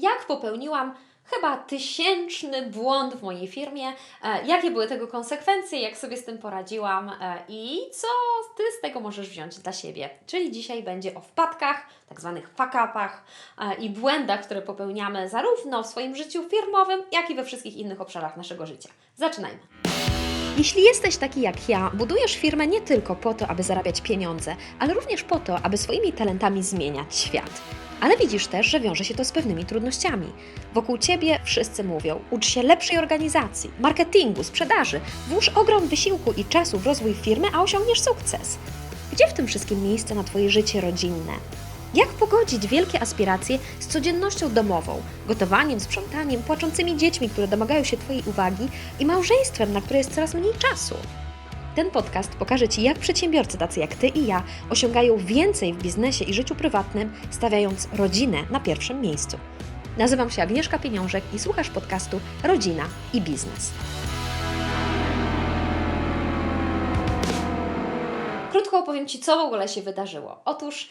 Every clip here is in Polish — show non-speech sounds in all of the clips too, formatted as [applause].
jak popełniłam chyba tysięczny błąd w mojej firmie, e, jakie były tego konsekwencje, jak sobie z tym poradziłam e, i co Ty z tego możesz wziąć dla siebie. Czyli dzisiaj będzie o wpadkach, tak zwanych fuck-upach e, i błędach, które popełniamy zarówno w swoim życiu firmowym, jak i we wszystkich innych obszarach naszego życia. Zaczynajmy. Jeśli jesteś taki jak ja, budujesz firmę nie tylko po to, aby zarabiać pieniądze, ale również po to, aby swoimi talentami zmieniać świat. Ale widzisz też, że wiąże się to z pewnymi trudnościami. Wokół ciebie wszyscy mówią: ucz się lepszej organizacji, marketingu, sprzedaży, włóż ogrom wysiłku i czasu w rozwój firmy, a osiągniesz sukces. Gdzie w tym wszystkim miejsce na Twoje życie rodzinne? Jak pogodzić wielkie aspiracje z codziennością domową, gotowaniem, sprzątaniem, płaczącymi dziećmi, które domagają się Twojej uwagi i małżeństwem, na które jest coraz mniej czasu? Ten podcast pokaże Ci, jak przedsiębiorcy tacy jak Ty i ja osiągają więcej w biznesie i życiu prywatnym, stawiając rodzinę na pierwszym miejscu. Nazywam się Agnieszka Pieniążek i słuchasz podcastu Rodzina i Biznes. Krótko opowiem Ci, co w ogóle się wydarzyło. Otóż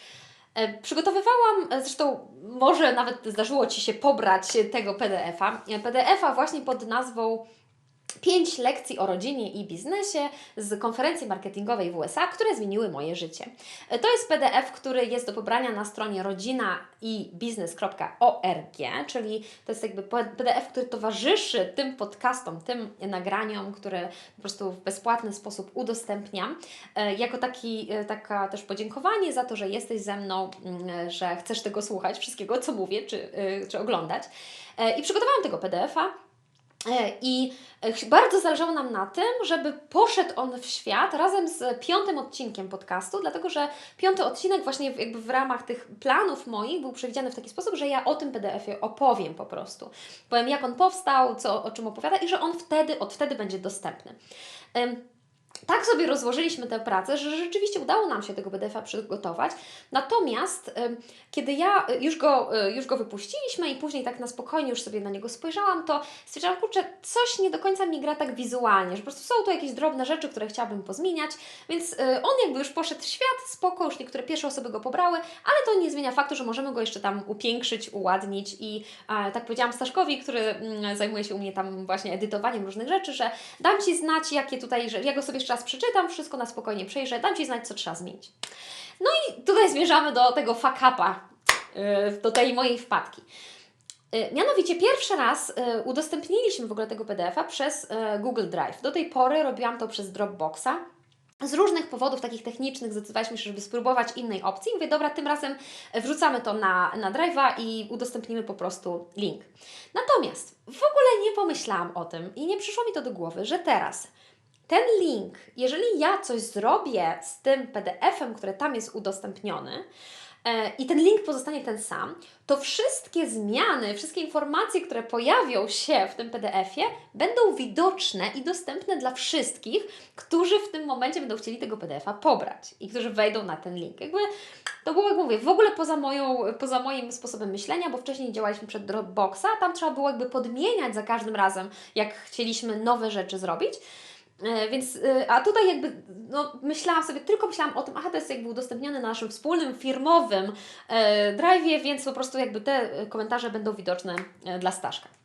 przygotowywałam, e, zresztą może nawet zdarzyło Ci się pobrać tego PDF-a. E, PDF-a właśnie pod nazwą pięć lekcji o rodzinie i biznesie z konferencji marketingowej w USA, które zmieniły moje życie. To jest PDF, który jest do pobrania na stronie rodzina i biznes.org, czyli to jest jakby PDF, który towarzyszy tym podcastom, tym nagraniom, które po prostu w bezpłatny sposób udostępniam, e, jako taki, e, taka też podziękowanie za to, że jesteś ze mną, mm, że chcesz tego słuchać, wszystkiego, co mówię, czy, e, czy oglądać. I przygotowałam tego PDF-a E, I e, bardzo zależało nam na tym, żeby poszedł on w świat razem z piątym odcinkiem podcastu, dlatego że piąty odcinek właśnie jakby w ramach tych planów moich był przewidziany w taki sposób, że ja o tym PDF-ie opowiem po prostu. Powiem jak on powstał, co, o czym opowiada i że on wtedy, od wtedy będzie dostępny tak sobie rozłożyliśmy tę pracę, że rzeczywiście udało nam się tego PDF-a przygotować. Natomiast kiedy ja y, już go, y, już go wypuściliśmy i później tak na spokojnie już sobie na niego spojrzałam, to stwierdziłam, kurczę, coś nie do końca mi gra tak wizualnie, że po prostu są tu jakieś drobne rzeczy, które chciałabym pozmieniać, więc y, on jakby już poszedł w świat, spoko, już niektóre pierwsze osoby go pobrały, ale to nie zmienia faktu, że możemy go jeszcze tam upiększyć, uładnić i tak powiedziałam Staszkowi, który mm, zajmuje się u mnie tam właśnie edytowaniem różnych rzeczy, że dam Ci znać, jakie tutaj, że ja go sobie jeszcze raz przeczytam, wszystko na spokojnie przejrzę, dam Ci znać, co trzeba zmienić. No i tutaj zmierzamy do tego fuck upa, yy, do tej mojej wpadki. Yy, mianowicie pierwszy raz yy, udostępniliśmy w ogóle tego PDF-a przez Google Drive. Do tej pory robiłam to przez Dropboxa. Z różnych powodów takich technicznych zdecydowaliśmy się, żeby spróbować innej opcji. Mówię, dobra, tym razem wrzucamy to na, na Drive'a i udostępnimy po prostu link. Natomiast w ogóle nie pomyślałam o tym i nie przyszło mi to do głowy, że teraz ten link, jeżeli ja coś zrobię z tym PDF-em, który tam jest udostępniony, e, i ten link pozostanie ten sam, to wszystkie zmiany, wszystkie informacje, które pojawią się w tym PDF-ie, będą widoczne i dostępne dla wszystkich, którzy w tym momencie będą chcieli tego PDF-a pobrać i którzy wejdą na ten link. Jakby to było, jak mówię, w ogóle poza, moją, poza moim sposobem myślenia, bo wcześniej działaliśmy przed Dropboxa, tam trzeba było jakby podmieniać za każdym razem, jak chcieliśmy nowe rzeczy zrobić. E, więc, e, a tutaj jakby, no, myślałam sobie, tylko myślałam o tym, aha, to jest jakby udostępnione na naszym wspólnym, firmowym e, drive'ie, więc po prostu jakby te komentarze będą widoczne e, dla Staszka.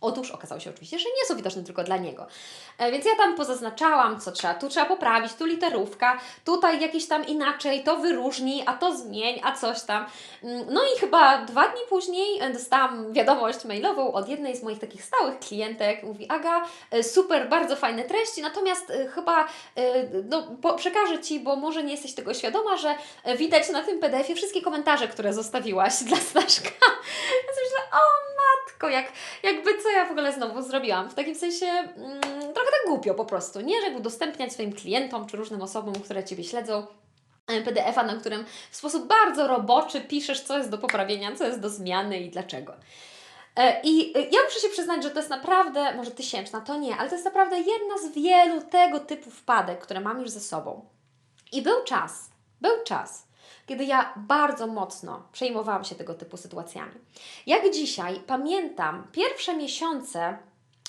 Otóż okazało się oczywiście, że nie są widoczne tylko dla niego. E, więc ja tam pozaznaczałam, co trzeba. Tu trzeba poprawić, tu literówka, tutaj jakieś tam inaczej, to wyróżnij, a to zmień, a coś tam. Mm, no i chyba dwa dni później e, dostałam wiadomość mailową od jednej z moich takich stałych klientek. Mówi, Aga, e, super, bardzo fajne treści, natomiast chyba no, przekażę Ci, bo może nie jesteś tego świadoma, że widać na tym PDF-ie wszystkie komentarze, które zostawiłaś [laughs] dla Staszka. Ja sobie myślę, o matko, jak, jakby co ja w ogóle znowu zrobiłam? W takim sensie mm, trochę tak głupio po prostu, nie? Żeby udostępniać swoim klientom czy różnym osobom, które Ciebie śledzą, e, PDF-a, na którym w sposób bardzo roboczy piszesz, co jest do poprawienia, co jest do zmiany i dlaczego. E, I e, ja muszę się przyznać, że to jest naprawdę, może tysięczna, to nie, ale to jest naprawdę jedna z wielu tego typu wpadek, które mam już ze sobą. I był czas, był czas, kiedy ja bardzo mocno przejmowałam się tego typu sytuacjami. Jak dzisiaj pamiętam pierwsze miesiące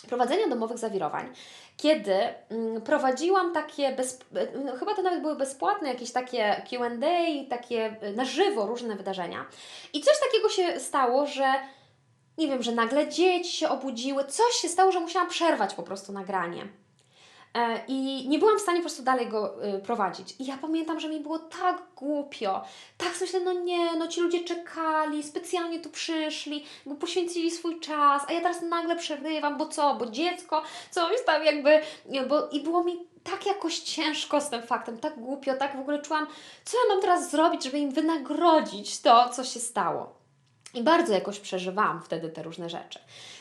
prowadzenia domowych zawirowań, kiedy mm, prowadziłam takie, bez, no, chyba to nawet były bezpłatne jakieś takie Q&A, takie na żywo różne wydarzenia. I coś takiego się stało, że nie wiem, że nagle dzieci się obudziły, coś się stało, że musiałam przerwać po prostu nagranie. E, I nie byłam w stanie po prostu dalej go y, prowadzić. I ja pamiętam, że mi było tak głupio. Tak sobie myślę, no nie, no ci ludzie czekali, specjalnie tu przyszli, poświęcili swój czas, a ja teraz nagle przerywam, bo co, bo dziecko, co jest tam jakby, bo i było mi tak jakoś ciężko z tym faktem, tak głupio, tak w ogóle czułam, co ja mam teraz zrobić, żeby im wynagrodzić to, co się stało. I bardzo jakoś przeżywałam wtedy te różne rzeczy.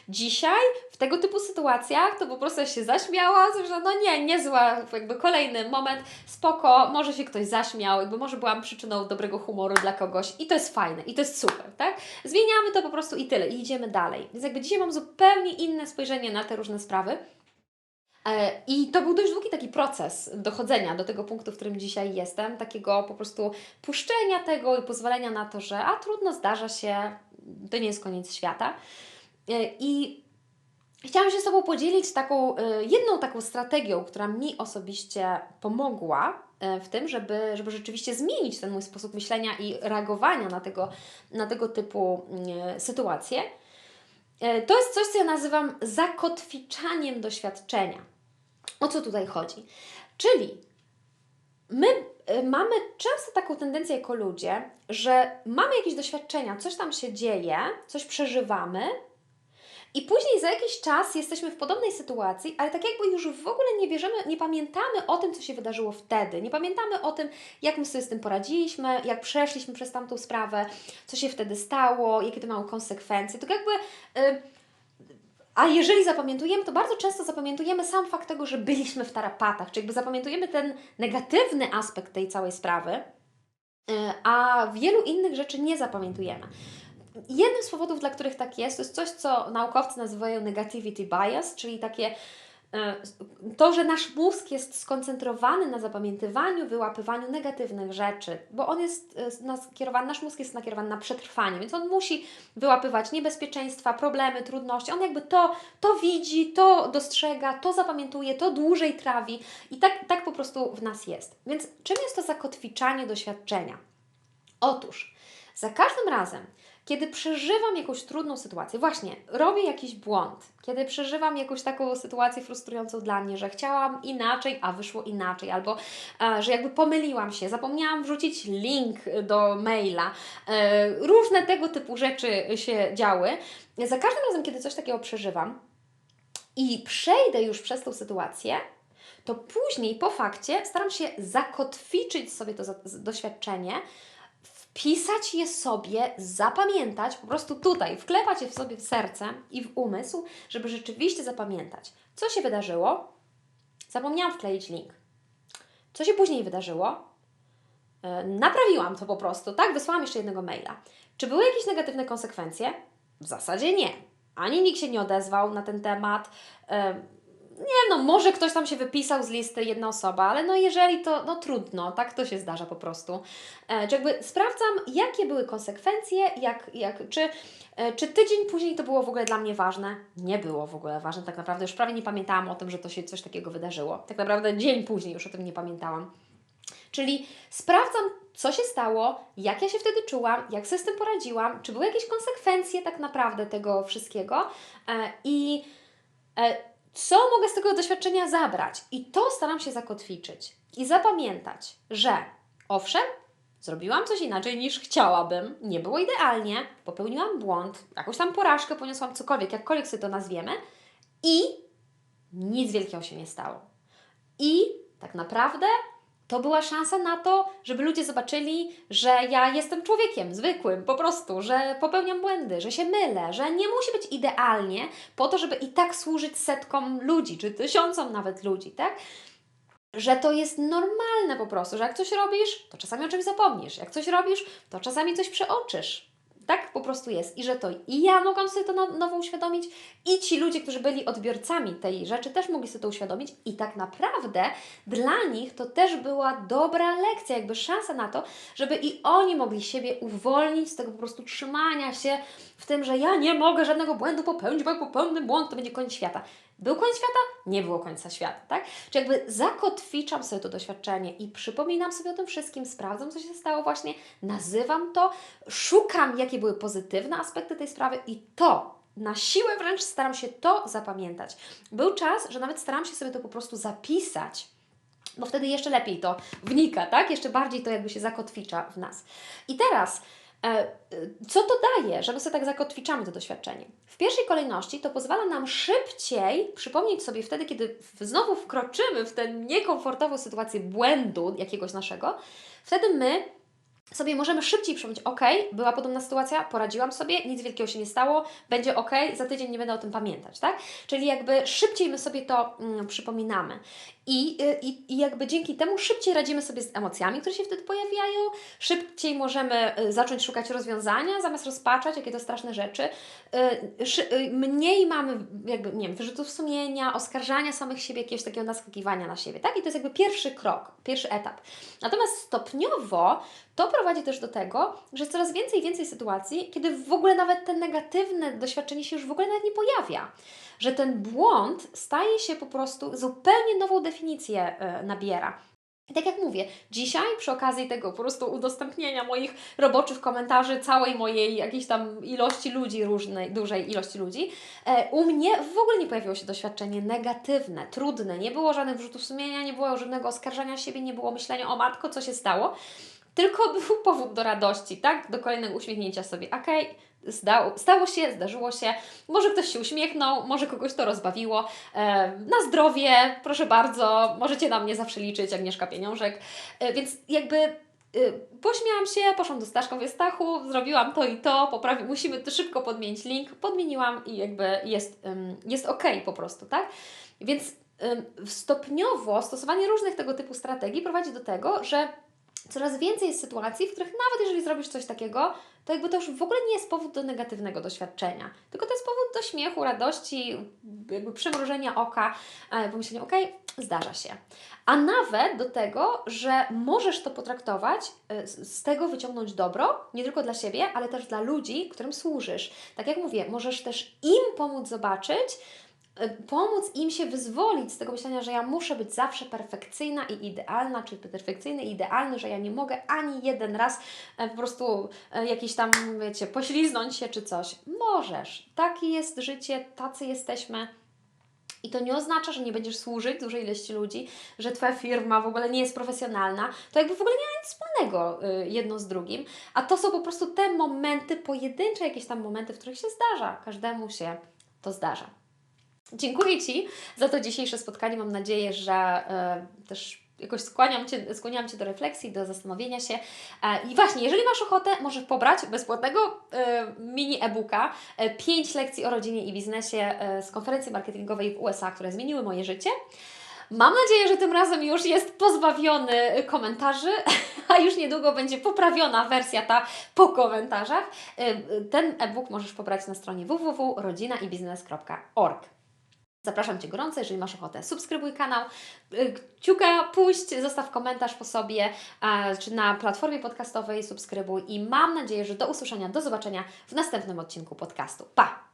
Dzisiaj w tego typu sytuacjach to po prostu się zaśmiałam, że no nie, niezła, jakby kolejny moment, spoko, może się ktoś zaśmiał, jakby może byłam przyczyną dobrego humoru dla kogoś i to jest fajne, i to jest super, tak? Zmieniamy to po prostu i tyle, i idziemy dalej. Więc jakby dzisiaj mam zupełnie inne spojrzenie na te różne sprawy. E, I to był dość długi taki proces dochodzenia do tego punktu, w którym dzisiaj jestem, takiego po prostu puszczenia tego i pozwolenia na to, że a trudno, zdarza się, to nie jest koniec świata. E, I chciałam się z Tobą podzielić taką, e, jedną taką strategią, która mi osobiście pomogła w tym, żeby, żeby rzeczywiście zmienić ten mój sposób myślenia i reagowania na tego, na tego typu sytuacje. To jest coś, co ja nazywam zakotwiczaniem doświadczenia. O co tutaj chodzi? Czyli my y, mamy często taką tendencję jako ludzie, że mamy jakieś doświadczenia, coś tam się dzieje, coś przeżywamy, i później za jakiś czas jesteśmy w podobnej sytuacji, ale tak jakby już w ogóle nie bierzemy, nie pamiętamy o tym, co się wydarzyło wtedy. Nie pamiętamy o tym, jak my sobie z tym poradziliśmy, jak przeszliśmy przez tamtą sprawę, co się wtedy stało, jakie to miało konsekwencje. To jakby. Yy, a jeżeli zapamiętujemy, to bardzo często zapamiętujemy sam fakt tego, że byliśmy w tarapatach, czyli jakby zapamiętujemy ten negatywny aspekt tej całej sprawy, e, a wielu innych rzeczy nie zapamiętujemy. Jednym z powodów, dla których tak jest, to jest coś, co naukowcy nazywają negativity bias, czyli takie E, to, że nasz mózg jest skoncentrowany na zapamiętywaniu, wyłapywaniu negatywnych rzeczy, bo on jest e, skierowany, nasz mózg jest nakierowany na przetrwanie, więc on musi wyłapywać niebezpieczeństwa, problemy, trudności. On jakby to, to widzi, to dostrzega, to zapamiętuje, to dłużej trawi i tak, tak po prostu w nas jest. Więc czym jest to zakotwiczanie doświadczenia? Otóż za każdym razem, kiedy przeżywam jakąś trudną sytuację, właśnie robię jakiś błąd, kiedy przeżywam jakąś taką sytuację frustrującą dla mnie, że chciałam inaczej, a wyszło inaczej, albo e, że jakby pomyliłam się, zapomniałam wrzucić link do maila, e, różne tego typu rzeczy się działy. Za każdym razem, kiedy coś takiego przeżywam i przejdę już przez tą sytuację, to później po fakcie staram się zakotwiczyć sobie to doświadczenie wpisać je sobie, zapamiętać, po prostu tutaj, wklepać je w sobie w serce i w umysł, żeby rzeczywiście zapamiętać, co się wydarzyło. Zapomniałam wkleić link. Co się później wydarzyło? Yy, naprawiłam to po prostu, tak? Wysłałam jeszcze jednego maila. Czy były jakieś negatywne konsekwencje? W zasadzie nie. Ani nikt się nie odezwał na ten temat. Nie no, może ktoś tam się wypisał z listy, jedna osoba, ale no jeżeli to, no trudno, tak to się zdarza po prostu. E, czy jakby sprawdzam, jakie były konsekwencje, jak, jak, czy, e, czy tydzień później to było w ogóle dla mnie ważne? Nie było w ogóle ważne, tak naprawdę już prawie nie pamiętałam o tym, że to się coś takiego wydarzyło. Tak naprawdę dzień później już o tym nie pamiętałam. Czyli sprawdzam, co się stało, jak ja się wtedy czułam, jak sobie z tym poradziłam, czy były jakieś konsekwencje tak naprawdę tego wszystkiego e, i e, co mogę z tego doświadczenia zabrać? I to staram się zakotwiczyć i zapamiętać, że owszem, zrobiłam coś inaczej niż chciałabym, nie było idealnie, popełniłam błąd, jakąś tam porażkę poniosłam, cokolwiek, jakkolwiek sobie to nazwiemy, i nic wielkiego się nie stało. I tak naprawdę to była szansa na to, żeby ludzie zobaczyli, że ja jestem człowiekiem zwykłym, po prostu, że popełniam błędy, że się mylę, że nie musi być idealnie po to, żeby i tak służyć setkom ludzi, czy tysiącom nawet ludzi, tak? Że to jest normalne po prostu, że jak coś robisz, to czasami o czymś zapomnisz. Jak coś robisz, to czasami coś przeoczysz. Tak po prostu jest. I że to i ja mogłam sobie to na nowo uświadomić, i ci ludzie, którzy byli odbiorcami tej rzeczy, też mogli sobie to uświadomić. I tak naprawdę dla nich to też była dobra lekcja, jakby szansa na to, żeby i oni mogli siebie uwolnić z tego po prostu trzymania się w tym, że ja nie mogę żadnego błędu popełnić, bo jak popełnię błąd, to będzie koniec świata. Był koniec świata? Nie było końca świata, tak? Czy jakby zakotwiczam sobie to doświadczenie i przypominam sobie o tym wszystkim, sprawdzam, co się stało właśnie, nazywam to, szukam, jakie były pozytywne aspekty tej sprawy i to na siłę wręcz staram się to zapamiętać. Był czas, że nawet staram się sobie to po prostu zapisać bo wtedy jeszcze lepiej to wnika, tak? Jeszcze bardziej to jakby się zakotwicza w nas. I teraz, co to daje, że my sobie tak zakotwiczamy to doświadczenie? W pierwszej kolejności to pozwala nam szybciej przypomnieć sobie wtedy, kiedy znowu wkroczymy w tę niekomfortową sytuację błędu jakiegoś naszego, wtedy my sobie możemy szybciej przypomnieć, ok, była podobna sytuacja, poradziłam sobie, nic wielkiego się nie stało, będzie ok, za tydzień nie będę o tym pamiętać, tak? Czyli jakby szybciej my sobie to mm, przypominamy. I, y, i, I jakby dzięki temu szybciej radzimy sobie z emocjami, które się wtedy pojawiają, szybciej możemy y, zacząć szukać rozwiązania, zamiast rozpaczać, jakie to straszne rzeczy. Y, mniej mamy jakby, nie wiem, wyrzutów sumienia, oskarżania samych siebie, jakiegoś takiego naskakiwania na siebie, tak? I to jest jakby pierwszy krok, pierwszy etap. Natomiast stopniowo to prowadzi też do tego, że jest coraz więcej i więcej sytuacji, kiedy w ogóle nawet te negatywne doświadczenie się już w ogóle nawet nie pojawia. Że ten błąd staje się po prostu zupełnie nową definicję y, nabiera. I tak jak mówię, dzisiaj przy okazji tego po prostu udostępnienia moich roboczych komentarzy całej mojej jakiejś tam ilości ludzi różnej, dużej ilości ludzi, e, u mnie w ogóle nie pojawiło się doświadczenie negatywne, trudne, nie było żadnych wrzutów sumienia, nie było żadnego oskarżania siebie, nie było myślenia o matko, co się stało, tylko [laughs] był powód do radości, tak? Do kolejnego uśmiechnięcia sobie. Okej, okay, stało się, zdarzyło się, może ktoś się uśmiechnął, może kogoś to rozbawiło. E, na zdrowie, proszę bardzo, możecie na mnie zawsze liczyć, Agnieszka Pieniążek. E, więc jakby y, pośmiałam się, poszłam do Staszka, mówię, Stachu, zrobiłam to i to, poprawi, musimy to szybko podmienić link, podmieniłam i jakby jest, jest ok po prostu, tak? Więc stopniowo stosowanie różnych tego typu strategii prowadzi do tego, że coraz więcej jest sytuacji, w których nawet jeżeli zrobisz coś takiego, to jakby to już w ogóle nie jest powód do negatywnego doświadczenia, tylko to jest powód do śmiechu, radości, jakby przymrużenia oka, e, pomyślenia, okej, zdarza się. A nawet do tego, że możesz to potraktować, e, z tego wyciągnąć dobro, nie tylko dla siebie, ale też dla ludzi, którym służysz. Tak jak mówię, możesz też im pomóc zobaczyć, pomóc im się wyzwolić z tego myślenia, że ja muszę być zawsze perfekcyjna i idealna, czy perfekcyjny i idealny, że ja nie mogę ani jeden raz e, po prostu e, jakiś tam, wiecie, pośliznąć się czy coś. Możesz. Takie jest życie, tacy jesteśmy. I to nie oznacza, że nie będziesz służyć dużej ilości ludzi, że Twoja firma w ogóle nie jest profesjonalna. To jakby w ogóle nie ma nic wspólnego y, jedno z drugim. A to są po prostu te momenty, pojedyncze jakieś tam momenty, w których się zdarza. Każdemu się to zdarza. Dziękuję Ci za to dzisiejsze spotkanie. Mam nadzieję, że y, też jakoś skłaniam cię, skłaniam Cię do refleksji, do zastanowienia się. E, I właśnie, jeżeli masz ochotę, możesz pobrać bezpłatnego e, mini e-booka, e, 5 lekcji o rodzinie i biznesie e, z konferencji marketingowej w USA, które zmieniły moje życie. Mam nadzieję, że tym razem już jest pozbawiony komentarzy, [laughs] a już niedługo będzie poprawiona wersja ta po komentarzach. E, Ten e-book możesz pobrać na stronie www.rodzinaibiznes.org. Zapraszam Cię gorąco, jeżeli masz ochotę, subskrybuj kanał, y, kciuka puść, zostaw komentarz po sobie, czy na platformie podcastowej subskrybuj i mam nadzieję, że do usłyszenia, do zobaczenia w następnym odcinku podcastu. Pa!